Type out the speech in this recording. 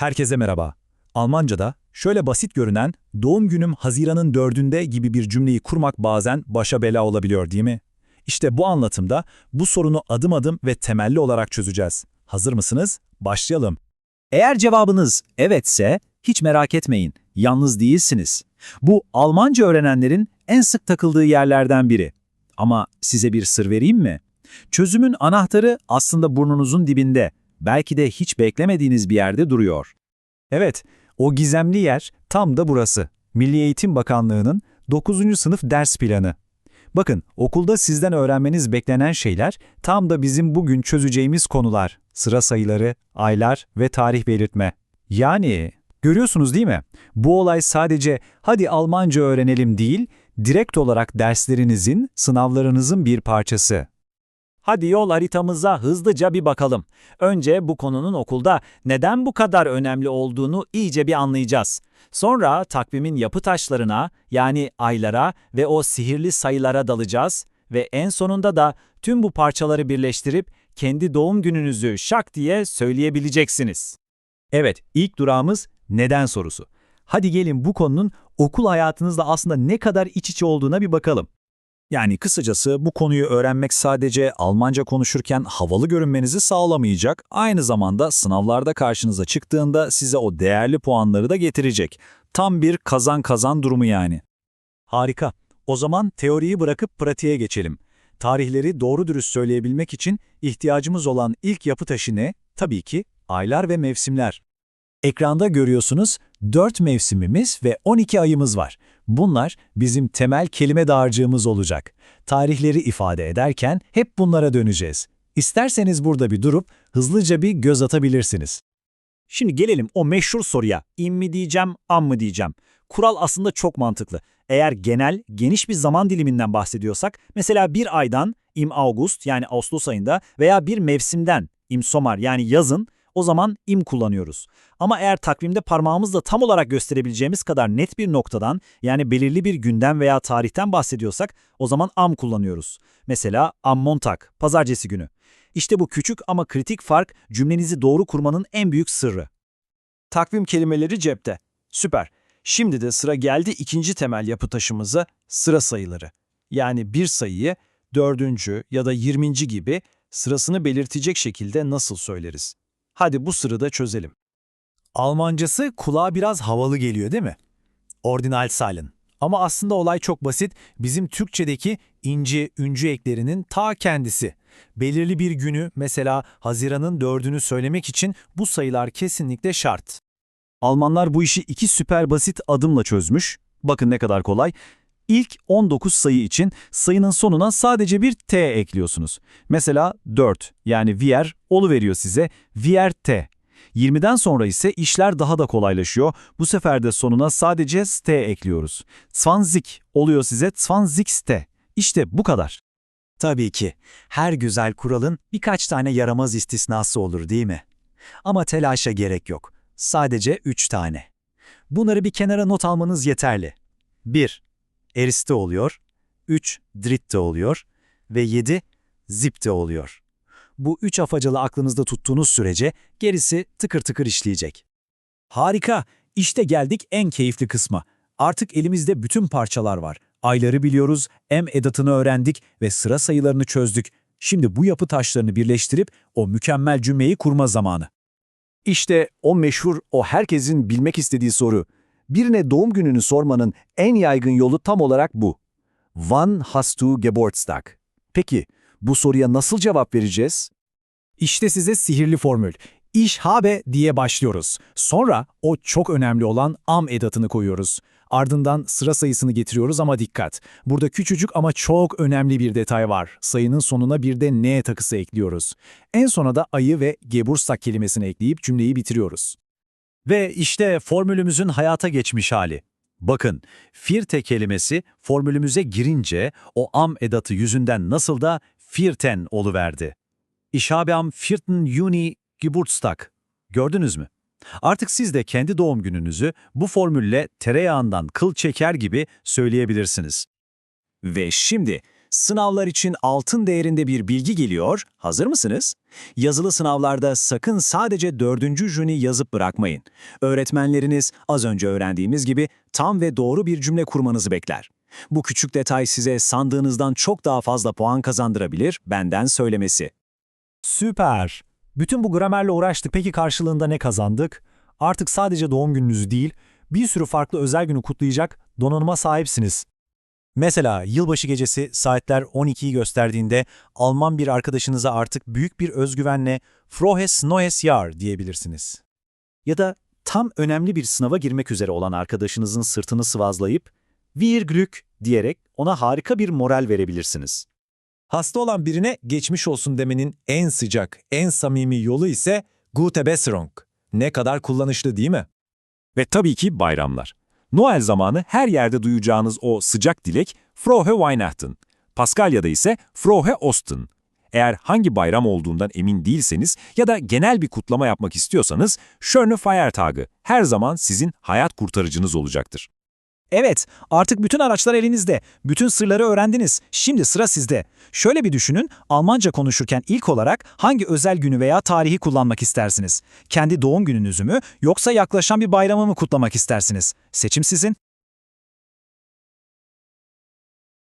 Herkese merhaba. Almanca'da şöyle basit görünen doğum günüm Haziran'ın dördünde gibi bir cümleyi kurmak bazen başa bela olabiliyor değil mi? İşte bu anlatımda bu sorunu adım adım ve temelli olarak çözeceğiz. Hazır mısınız? Başlayalım. Eğer cevabınız evetse hiç merak etmeyin, yalnız değilsiniz. Bu Almanca öğrenenlerin en sık takıldığı yerlerden biri. Ama size bir sır vereyim mi? Çözümün anahtarı aslında burnunuzun dibinde, belki de hiç beklemediğiniz bir yerde duruyor. Evet, o gizemli yer tam da burası. Milli Eğitim Bakanlığı'nın 9. sınıf ders planı. Bakın, okulda sizden öğrenmeniz beklenen şeyler tam da bizim bugün çözeceğimiz konular. Sıra sayıları, aylar ve tarih belirtme. Yani, görüyorsunuz değil mi? Bu olay sadece hadi Almanca öğrenelim değil, direkt olarak derslerinizin, sınavlarınızın bir parçası. Hadi yol haritamıza hızlıca bir bakalım. Önce bu konunun okulda neden bu kadar önemli olduğunu iyice bir anlayacağız. Sonra takvimin yapı taşlarına yani aylara ve o sihirli sayılara dalacağız ve en sonunda da tüm bu parçaları birleştirip kendi doğum gününüzü şak diye söyleyebileceksiniz. Evet, ilk durağımız neden sorusu. Hadi gelin bu konunun okul hayatınızda aslında ne kadar iç içe olduğuna bir bakalım. Yani kısacası bu konuyu öğrenmek sadece Almanca konuşurken havalı görünmenizi sağlamayacak, aynı zamanda sınavlarda karşınıza çıktığında size o değerli puanları da getirecek. Tam bir kazan-kazan durumu yani. Harika. O zaman teoriyi bırakıp pratiğe geçelim. Tarihleri doğru dürüst söyleyebilmek için ihtiyacımız olan ilk yapı taşı ne? Tabii ki aylar ve mevsimler. Ekranda görüyorsunuz 4 mevsimimiz ve 12 ayımız var. Bunlar bizim temel kelime dağarcığımız olacak. Tarihleri ifade ederken hep bunlara döneceğiz. İsterseniz burada bir durup hızlıca bir göz atabilirsiniz. Şimdi gelelim o meşhur soruya. İm mi diyeceğim, am mı diyeceğim? Kural aslında çok mantıklı. Eğer genel, geniş bir zaman diliminden bahsediyorsak, mesela bir aydan, im August yani Ağustos ayında veya bir mevsimden, im Somar yani yazın, o zaman im kullanıyoruz. Ama eğer takvimde parmağımızla tam olarak gösterebileceğimiz kadar net bir noktadan, yani belirli bir günden veya tarihten bahsediyorsak, o zaman am kullanıyoruz. Mesela am Montag, pazartesi günü. İşte bu küçük ama kritik fark cümlenizi doğru kurmanın en büyük sırrı. Takvim kelimeleri cepte. Süper. Şimdi de sıra geldi ikinci temel yapı taşımıza sıra sayıları. Yani bir sayıyı dördüncü ya da yirminci gibi sırasını belirtecek şekilde nasıl söyleriz? Hadi bu sırrı çözelim. Almancası kulağa biraz havalı geliyor değil mi? Ordinal Zahlen. Ama aslında olay çok basit. Bizim Türkçedeki inci, üncü eklerinin ta kendisi. Belirli bir günü, mesela Haziran'ın dördünü söylemek için bu sayılar kesinlikle şart. Almanlar bu işi iki süper basit adımla çözmüş. Bakın ne kadar kolay. İlk 19 sayı için sayının sonuna sadece bir t ekliyorsunuz. Mesela 4 yani vier veriyor size vier t. 20'den sonra ise işler daha da kolaylaşıyor. Bu sefer de sonuna sadece st ekliyoruz. Zwanzig oluyor size zwanzigste. İşte bu kadar. Tabii ki her güzel kuralın birkaç tane yaramaz istisnası olur değil mi? Ama telaşa gerek yok. Sadece 3 tane. Bunları bir kenara not almanız yeterli. 1. Eriste oluyor. 3. Dritte oluyor. Ve 7. Zipte oluyor. Bu üç afacalı aklınızda tuttuğunuz sürece gerisi tıkır tıkır işleyecek. Harika! İşte geldik en keyifli kısma. Artık elimizde bütün parçalar var. Ayları biliyoruz, em edatını öğrendik ve sıra sayılarını çözdük. Şimdi bu yapı taşlarını birleştirip o mükemmel cümleyi kurma zamanı. İşte o meşhur, o herkesin bilmek istediği soru. Birine doğum gününü sormanın en yaygın yolu tam olarak bu. Wann hast du Geburtstag? Peki, bu soruya nasıl cevap vereceğiz? İşte size sihirli formül. İş habe diye başlıyoruz. Sonra o çok önemli olan am edatını koyuyoruz. Ardından sıra sayısını getiriyoruz ama dikkat. Burada küçücük ama çok önemli bir detay var. Sayının sonuna bir de ne takısı ekliyoruz. En sona da ayı ve Geburtstag kelimesini ekleyip cümleyi bitiriyoruz. Ve işte formülümüzün hayata geçmiş hali. Bakın, firte kelimesi formülümüze girince o am edatı yüzünden nasıl da firten oluverdi. Ich habe am 4. Juni Geburtstag. Gördünüz mü? Artık siz de kendi doğum gününüzü bu formülle tereyağından kıl çeker gibi söyleyebilirsiniz. Ve şimdi Sınavlar için altın değerinde bir bilgi geliyor. Hazır mısınız? Yazılı sınavlarda sakın sadece dördüncü jüni yazıp bırakmayın. Öğretmenleriniz az önce öğrendiğimiz gibi tam ve doğru bir cümle kurmanızı bekler. Bu küçük detay size sandığınızdan çok daha fazla puan kazandırabilir, benden söylemesi. Süper. Bütün bu gramerle uğraştık. Peki karşılığında ne kazandık? Artık sadece doğum gününüzü değil, bir sürü farklı özel günü kutlayacak donanıma sahipsiniz. Mesela yılbaşı gecesi saatler 12'yi gösterdiğinde Alman bir arkadaşınıza artık büyük bir özgüvenle Frohes Neues Jahr diyebilirsiniz. Ya da tam önemli bir sınava girmek üzere olan arkadaşınızın sırtını sıvazlayıp "Wir Glück" diyerek ona harika bir moral verebilirsiniz. Hasta olan birine geçmiş olsun demenin en sıcak, en samimi yolu ise Gute Besserung. Ne kadar kullanışlı değil mi? Ve tabii ki bayramlar. Noel zamanı her yerde duyacağınız o sıcak dilek Frohe Weihnachten. Paskalya'da ise Frohe Osten. Eğer hangi bayram olduğundan emin değilseniz ya da genel bir kutlama yapmak istiyorsanız Schöne Feiertage her zaman sizin hayat kurtarıcınız olacaktır. Evet, artık bütün araçlar elinizde. Bütün sırları öğrendiniz. Şimdi sıra sizde. Şöyle bir düşünün, Almanca konuşurken ilk olarak hangi özel günü veya tarihi kullanmak istersiniz? Kendi doğum gününüzü mü yoksa yaklaşan bir bayramı mı kutlamak istersiniz? Seçim sizin.